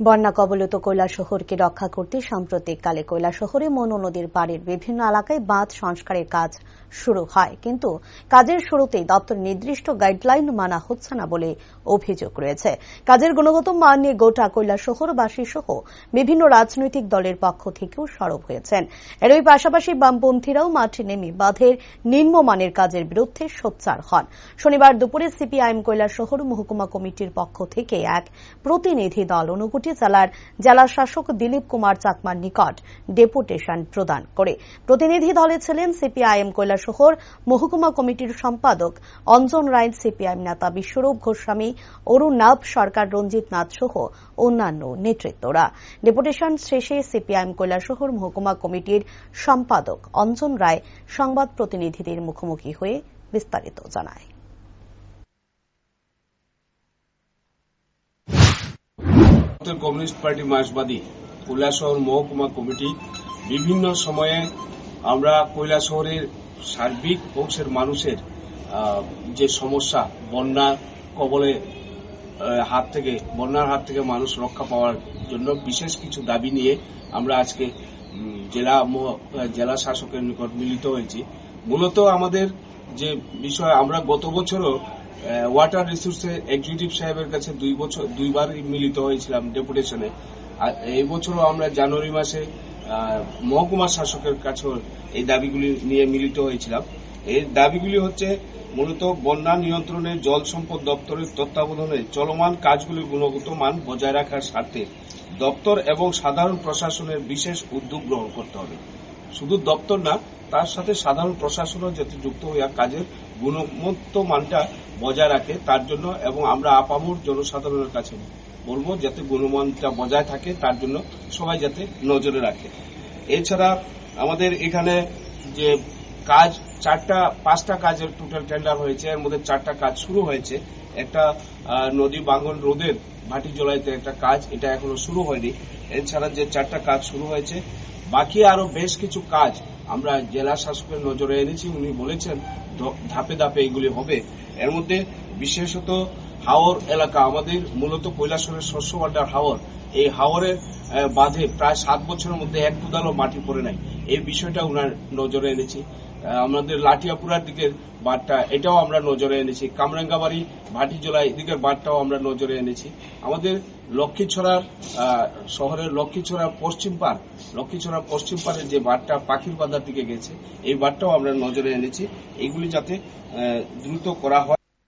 বন্যা কবলিত কৈলাসহরকে রক্ষা করতে সাম্প্রতিককালে কৈলাসহরে মনু নদীর পাড়ের বিভিন্ন এলাকায় বাঁধ সংস্কারের কাজ শুরু হয়। কিন্তু কাজের শুরুতেই দপ্তর নির্দিষ্ট গাইডলাইন মানা হচ্ছে না বলে অভিযোগ রয়েছে। কাজের গুণগত মান নিয়ে গোটা কৈলাসহরবাসী সহ বিভিন্ন রাজনৈতিক দলের পক্ষ থেকেও সরব হয়েছেন। এরই পাশাপাশি বামপন্থীরাও মাঠে নেমে বাঁধের নিম্নমানের কাজের বিরুদ্ধে সোচ্চার হন। শনিবার দুপুরে সিপিআইএম কৈলাসহর মহকুমা কমিটির পক্ষ থেকে এক প্রতিনিধি দল অনুকুটি জেলার জেলা শাসক দিলীপ কুমার চাকমার নিকট ডেপুটেশন প্রদান করে। প্রতিনিধি দলে ছিলেন সিপিআইএম কৈলাসহর, মহকুমা কমিটির সম্পাদক অঞ্জন রায়, সিপিআইএম নেতা বিশ্বরূপ গোস্বামী অরুণ নাভ সরকার, রঞ্জিত নাথ সহ অন্যান্য নেতৃত্বরা। ডেপুটেশন শেষে সিপিআইএম কৈলাসহর, মহকুমা কমিটির সম্পাদক অঞ্জন রায় সংবাদ প্রতিনিধিদের মুখোমুখি হয়ে বিস্তারিত জানায়। ভারতের কমিউনিস্ট পার্টি মার্ক্সবাদী কৈলাসহর মহকুমা কমিটি বিভিন্ন সময়ে আমরা কৈলাসহরের সার্বিক অংশের মানুষের যে সমস্যা, বন্যার কবলে হাত থেকে, বন্যার হাত থেকে মানুষ রক্ষা পাওয়ার জন্য বিশেষ কিছু দাবি নিয়ে আমরা আজকে জেলা জেলা শাসকের নিকট মিলিত হয়েছি। মূলত আমাদের যে বিষয়, আমরা গত বছরও ওয়াটার রিসোর্সে এক্সিকিউটিভ সাহেবের কাছে দুই বছর দুইবার মিলিত হয়েছিলাম ডেপুটেশনে আর এই বছরও আমরা জানুয়ারি মাসে মহকুমা শাসকের কাছেও এই দাবিগুলি নিয়ে মিলিত হয়েছিলাম। এই দাবিগুলি হচ্ছে মূলত বন্যা নিয়ন্ত্রণে জল সম্পদ দপ্তরের তত্ত্বাবধানে চলমান কাজগুলির গুণগত মান বজায় রাখার স্বার্থে দপ্তর এবং সাধারণ প্রশাসনের বিশেষ উদ্যোগ গ্রহণ করতে হবে। শুধু দপ্তর না, তার সাথে সাধারণ প্রশাসনও যাতে যুক্ত হইয়া কাজের গুণগত মানটা বজায় রাখে, তার জন্য এবং আমরা আপামর জনসাধারণের কাছে বলব যাতে গুণমানটা বজায় থাকে, তার জন্য সবাই যাতে নজরে রাখে। এছাড়া আমাদের এখানে যে কাজ, চারটা, পাঁচটা কাজের টোটাল টেন্ডার হয়েছে, এর মধ্যে চারটা কাজ শুরু হয়েছে। একটা নদী বাঙ্গন রোদের ভাটি জলাইতে একটা কাজ, এটা এখনও শুরু হয়নি। এছাড়া যে চারটা কাজ শুরু হয়েছে, বাকি আরও বেশ কিছু কাজ আমরা জেলা শাসকের নজরে এনেছি। উনি বলেছেন ধাপে ধাপে এগুলি হবে। এর মধ্যে বিশেষত হাওর এলাকা, আমাদের মূলত কৈলাসরের শস্য ভান্ডার হাওর। এই হাওরের বাঁধে প্রায় সাত বছরের মধ্যে এক কুদালও মাটি পড়ে নাই। এই বিষয়টা উনার নজরে এনেছি। আমাদের লাঠিয়াপুরার দিকের বাঁধটা, এটাও আমরা নজরে এনেছি। কামরাঙ্গাবাড়ি, ভাটিজোলা এদিকের বাঁধটাও আমরা নজরে এনেছি। আমাদের লক্ষ্মীছড়ার শহরের লক্ষ্মীছড়া পশ্চিম পার লক্ষ্মীছড়া পশ্চিম পারের যে বাঁধটা পাখির বাঁধার দিকে গেছে, এই বাঁধটাও আমরা নজরে এনেছি। এইগুলি যাতে দ্রুত করা হয়।